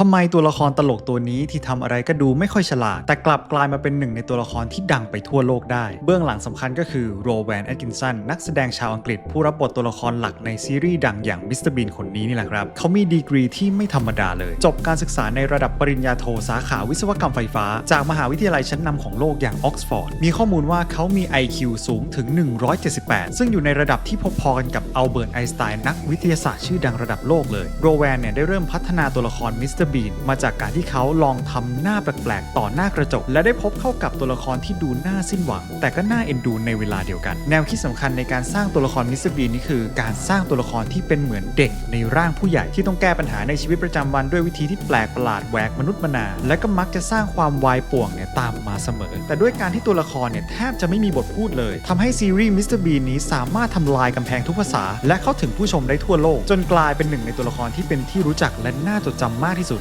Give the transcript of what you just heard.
ทำไมตัวละครตลกตัวนี้ที่ทำอะไรก็ดูไม่ค่อยฉลาด แต่กลับกลายมาเป็นหนึ่งในตัวละครที่ดังไปทั่วโลกได้ เบื้องหลังสำคัญก็คือโรแวนแอตกินสันนักแสดงชาวอังกฤษ ผู้รับบทตัวละครหลักในซีรีส์ดังอย่างมิสเตอร์บีนคนนี้นี่แหละครับ เขามีดีกรีที่ไม่ธรรมดาเลย จบการศึกษาในระดับปริญญาโทสาขาวิศวกรรมไฟฟ้า จากมหาวิทยาลัยชั้นนำของโลกอย่างออกซฟอร์ดมีข้อมูลว่าเขามี IQ สูงถึง 178 ซึ่งอยู่ในระดับที่พอๆกันกับอัลเบิร์ตไอน์สไตน์นักวิทยาศาสตร์ชื่อดังระดับโลกเลยโรแวนเนี่ยได้เริ่มพัฒนาตัวละครมิสเตอร์บีนมาจากการที่เขาลองทำหน้าแปลกๆ ต่อหน้ากระจก และได้พบเข้ากับตัวละครที่ดูน่าสิ้นหวัง แต่ก็น่าเอ็นดูในเวลาเดียวกัน แนวคิดสำคัญในการสร้างตัวละครมิสเตอร์บีนนี่คือ การสร้างตัวละครที่เป็นเหมือนเด็กในร่างผู้ใหญ่ที่ต้องแก้ปัญหาในชีวิตประจำวันด้วยวิธีที่แปลกประหลาดแหวกมนุษย์มนา และก็มักจะสร้างความวายป่วงเนี่ยตามมาเสมอ แต่ด้วยการที่ตัวละครเนี่ยแทบจะไม่มีบทพูดเลยทำให้ซีรีส์มิสเตอร์บีนนี้สามารถทำลายกำแพงทุกภาษา และเข้าถึงผู้ชมได้ทั่วโลก จนกลายเป็นหนึ่งในตัวละครที่เป็นที่รู้จักและน่าจดจำมากที่สุด